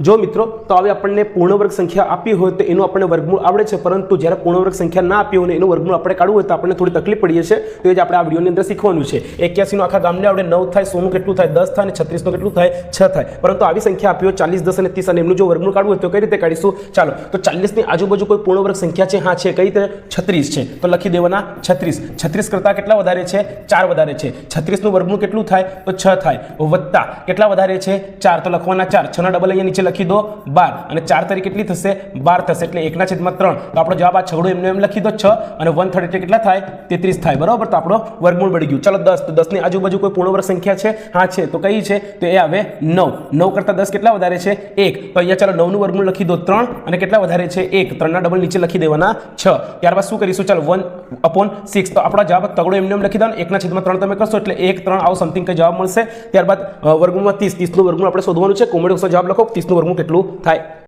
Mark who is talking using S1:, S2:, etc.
S1: જો મિત્રો, તો હવે આપણને પૂર્ણ વર્ગ સંખ્યા આપી હોય તો એનું આપણને વર્ગમૂળ આવડે છે, પરંતુ જ્યારે પૂર્ણ વર્ગ સંખ્યા ના આપી હોય ને એનું વર્ગમૂળ આપણે કાઢવું હોય તો આપણને થોડી તકલીફ પડીએ છે તો એ જ આપણે આ વિડીયોની અંદર શીખવાનું છે. એક્યાસીનું આખા ગામને આપણે નવ થાય, સોનું કેટલું થાય, દસ થાય અને છત્રીસનું કેટલું થાય, છ થાય. પરંતુ આવી સંખ્યા આપી હોય ચાલીસ, દસ અને ત્રીસ અને એમનું જો વર્ગમૂળ કાઢવું હોય તો કઈ રીતે કાઢીશું? ચાલો, તો ચાલીસની આજુબાજુ કોઈ પૂર્ણવર્ગ સંખ્યા છે? હા, છે. કઈ રીતે? છત્રીસ છે. તો લખી દેવાના છત્રીસ. છત્રીસ કરતાં કેટલા વધારે છે? ચાર વધારે છે. છત્રીસનું વર્ગમૂળ કેટલું થાય? તો છ થાય. વત્તા કેટલા વધારે છે? ચાર. તો લખવાના ચાર. છના ડબલ અહીંયા નીચે લખી દો બાર. અને ચાર તારીખ કેટલી થશે? બાર થશે. એટલે એકના છેદમાં ત્રણ. તો આપણો જવાબ આ છગડો એમને એમ લખી દો છ. અને વન થર્ટી કેટલા થાય? તેત્રીસ થાય. બરાબર? તો આપણો વર્ગમૂળ બળી ગયું. ચાલો દસ. તો દસની આજુબાજુ કોઈ પૂર્ણ વર્ગ સંખ્યા છે? હા, છે. તો કઈ છે? તો એ આવે નવ. નવ કરતાં દસ કેટલા વધારે છે? એક. તો અહીંયા ચાલો નવનું વર્ગમૂળ લખી દો ત્રણ. અને કેટલા વધારે છે? એક. ત્રણના ડબલ નીચે લખી દેવાના છ. ત્યારબાદ શું કરીશું? ચાલો વન અપોન સિક્સ તો આપણો જવાબ તગડો એમને એમ લખી દો એકના છેદમાં ત્રણ તમે કરશો એટલે એક, ત્રણ આવો સમથિંગ કંઈ જવાબ મળશે. ત્યારબાદ વર્ગમૂળમાં ત્રીસ. ત્રીસનું વર્ગમૂળ આપણે શોધવાનું છે. કોમેડી જવાબ લખો. ત્રીસનું વર્ગમૂળ કેટલું થાય?